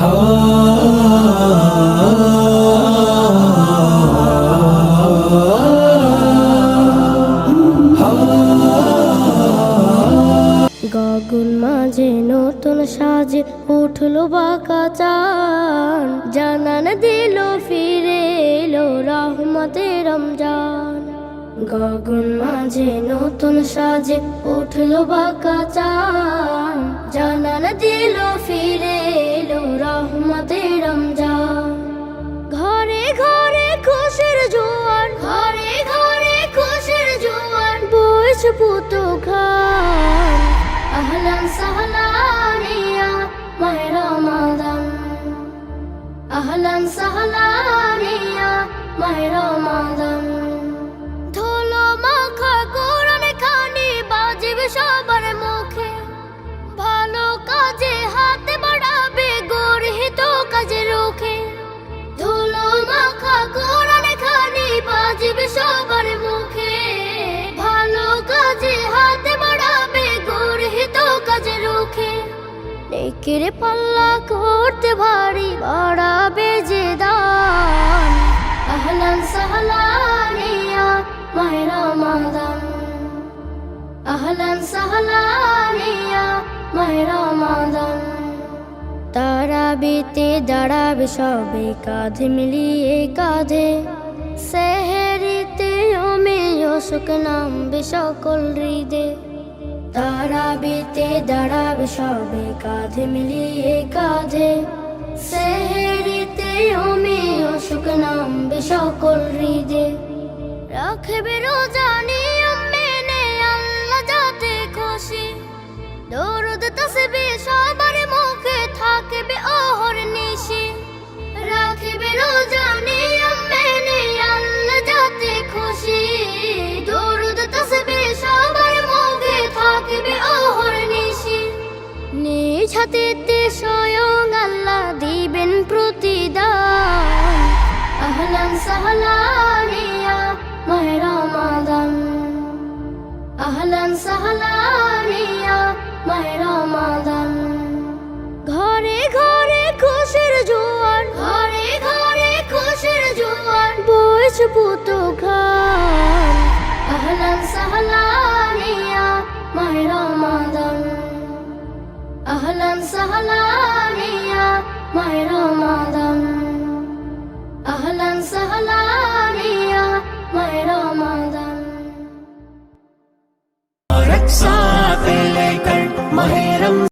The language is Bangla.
গগন মাঝে নতুন সাজে উঠল বাঁকা চান। জানান দিল, ফিরে এলো রহমতে রমজান। গগন মাঝে নতুন সাজে উঠল বাঁকা চান। জানান দিল, ফিরে খুশির জোয়ান। ঘরে ঘরে খুশির জোয়ান। বইছ পুতো খান আহলান সাহলান ইয়া মাহে রমাদান। আহলান সাহলান ইয়া মাহে রমাদান। নেকের পাল্লা করতে ভারী বাড়াবে যে দান। আহলান সাহলান ইয়া মাহে রমাদান আহলান সাহলান ইয়া মাহে রমাদান তারাবিতে দাঁড়াবে সবে কাঁধে মিলিয়ে কাঁধে। সেহেরিতে অমেয় সুখ নামবে সকল হৃদে তারাবিতে দাঁড়াবে, সবে কাঁধে মিলিয়ে কাঁধে। সেহেরিতে অমেয় অসুখ নামবে সকল হৃদে। রাখবে রোজা নিয়ম মেনে আল্লাহ যাতে খুশি দরুদ তসবে সবার মুখে থাকবে হাতেতে স্বয়ং আল্লাহ দিবেন প্রতিদান। আহলান সাহলান ইয়া মাহে রমাদান। আহলান সাহলান ইয়া মাহে রমাদান। ঘরে ঘরে খুশির জোয়ার ঘরে ঘরে খুশির জোয়ার বইছ পুতো আহলান সাহলান ইয়া মাহে রমাদান আহলান সাহলান ইয়া মাহে রমাদান रक्षा पे लेकर माहिरम